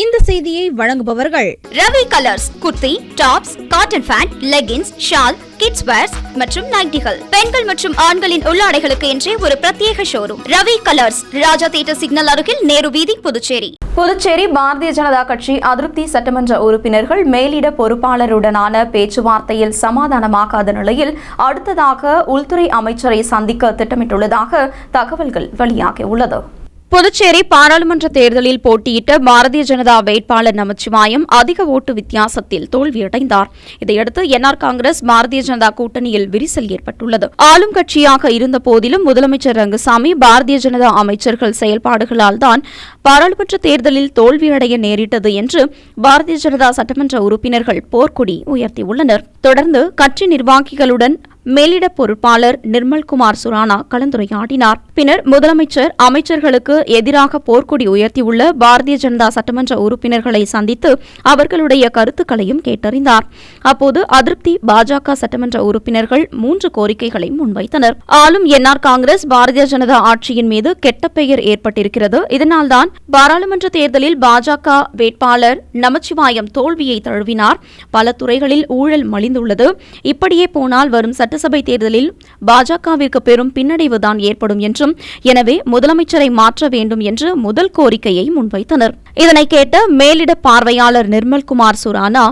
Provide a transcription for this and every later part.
இந்த செய்தியை வழங்குபவர்கள் Ravi colours kurti tops cotton pant leggings shawl kids wears மற்றும் நைட்டிகள். பெண்கள் மற்றும் ஆண்களின் உள்ளாடைகளுக்கு என்றே ஒரு பிரத்யேக showroom. Ravi colours Raja theatre signal அருகில் நேரு வீதி புதுச்சேரி. புதுச்சேரி பாரதிய ஜனதா கட்சி அதிருப்தி சட்டமன்ற உறுப்பினர்கள் மேலிட பொறுப்பாளருடனான பேச்சுவார்த்தையில் சமாதானமாகாத நிலையில் அடுத்ததாக உள்துறை அமைச்சரை சந்திக்க திட்டமிட்டுள்ளதாக தகவல்கள் வெளியாகியுள்ளது புதுச்சேரி பாராளுமன்ற தேர்தலில் போட்டியிட்ட பாரதிய ஜனதா வேட்பாளர் நமச்சிவாயம் அதிக ஓட்டு வித்தியாசத்தில் தோல்வியடைந்தார். இதையடுத்து என்ஆர் காங்கிரஸ் பாரதிய ஜனதா கூட்டணியில் விரிசல் ஏற்பட்டுள்ளது. ஆளும் கட்சியாக இருந்த போதிலும் முதலமைச்சர் ரங்கசாமி பாரதிய ஜனதா அமைச்சர்கள் செயல்பாடுகளால் தான் பாராளுமன்ற தேர்தலில் தோல்வியடைய நேரிட்டது என்று பாரதிய ஜனதா சட்டமன்ற உறுப்பினர்கள் போர்க்குடி உயர்த்தியுள்ளனர். தொடர்ந்து கட்சி நிர்வாகிகளுடன் மேலிட பொறுப்பாளர் நிர்மல்குமார் சுரானா கலந்துரையாடினார். பின்னர் முதலமைச்சர் அமைச்சர்களுக்கு எதிராக போர்க்கொடி உயர்த்தியுள்ள பாரதிய ஜனதா சட்டமன்ற உறுப்பினர்களை சந்தித்து அவர்களுடைய கருத்துக்களையும் கேட்டறிந்தார். அப்போது அதிருப்தி பாஜக சட்டமன்ற உறுப்பினர்கள் மூன்று கோரிக்கைகளை முன்வைத்தனர். ஆளும் என்ஆர் காங்கிரஸ் பாரதிய ஜனதா ஆட்சியின் மீது கெட்ட பெயர் ஏற்பட்டிருக்கிறது. இதனால்தான் பாராளுமன்ற தேர்தலில் பாஜக வேட்பாளர் நமச்சிவாயம் தோல்வியை தழுவினார். பல துறைகளில் ஊழல் மலிந்துள்ளது. இப்படியே போனால் வரும் சட்ட சட்டசபை தேர்தலில் பாஜகவிற்கு பெரும் பின்னடைவுதான் ஏற்படும் என்றும் எனவே முதலமைச்சரை மாற்ற வேண்டும் என்று முதல் கோரிக்கையை முன்வைத்தனர். இதனை கேட்ட மேலிட பார்வையாளர் நிர்மல்குமார் சுரானா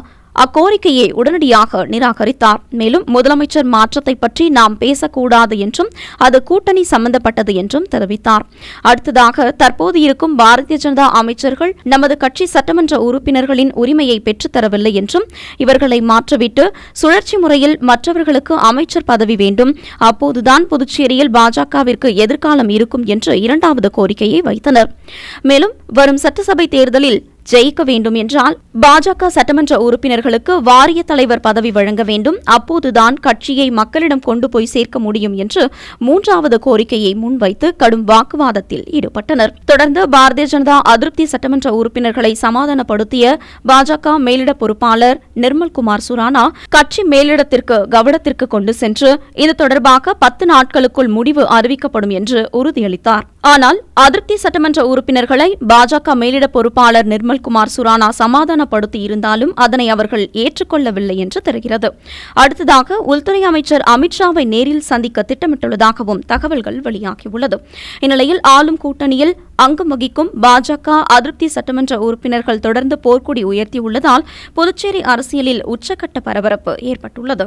அக்கோரிக்கையை உடனடியாக நிராகரித்தார். மேலும் முதலமைச்சர் மாற்றத்தை பற்றி நாம் பேசக்கூடாது என்றும் அது கூட்டணி சம்பந்தப்பட்டது என்றும் தெரிவித்தார். அடுத்ததாக தற்போது இருக்கும் பாரதிய ஜனதா அமைச்சர்கள் நமது கட்சி சட்டமன்ற உறுப்பினர்களின் உரிமையை பெற்றுத்தரவில்லை என்றும் இவர்களை மாற்றிவிட்டு சுழற்சி முறையில் மற்றவர்களுக்கு அமைச்சர் பதவி வேண்டும். அப்போதுதான் புதுச்சேரியில் பாஜகவிற்கு எதிர்காலம் இருக்கும் என்று இரண்டாவது கோரிக்கையை வைத்தனர். மேலும் வரும் சட்டசபை தேர்தலில் ஜெயிக்க வேண்டும் என்றால் பாஜக சட்டமன்ற உறுப்பினர்களுக்கு வாரிய தலைவர் பதவி வழங்க வேண்டும். அப்போதுதான் கட்சியை மக்களிடம் கொண்டு போய் சேர்க்க முடியும் என்று மூன்றாவது கோரிக்கையை முன்வைத்து கடும் வாக்குவாதத்தில் ஈடுபட்டனர். தொடர்ந்து பாரதிய ஜனதா அதிருப்தி சட்டமன்ற உறுப்பினர்களை சமாதானப்படுத்திய பாஜக மேலிட பொறுப்பாளர் நிர்மல்குமார் சுரானா கட்சி மேலிடத்திற்கு கவனத்திற்கு கொண்டு சென்று இது தொடர்பாக பத்து நாட்களுக்குள் முடிவு அறிவிக்கப்படும் என்று உறுதியளித்தார். ஆனால் அதிருப்தி சட்டமன்ற உறுப்பினர்களை பாஜக மேலிட பொறுப்பாளர் நிர்மல்குமார் சுரானா சமாதானப்படுத்தி இருந்தாலும் அதனை அவர்கள் ஏற்றுக்கொள்ளவில்லை என்று தெரிகிறது. அடுத்ததாக உள்துறை அமைச்சர் அமித்ஷாவை நேரில் சந்திக்க திட்டமிட்டுள்ளதாகவும் தகவல்கள் வெளியாகியுள்ளது. இந்நிலையில் ஆளும் கூட்டணியில் அங்கம் வகிக்கும் பாஜக அதிருப்தி சட்டமன்ற உறுப்பினர்கள் தொடர்ந்து போர்க்கொடி உயர்த்தியுள்ளதால் புதுச்சேரி அரசியலில் உச்சக்கட்ட பரபரப்பு ஏற்பட்டுள்ளது.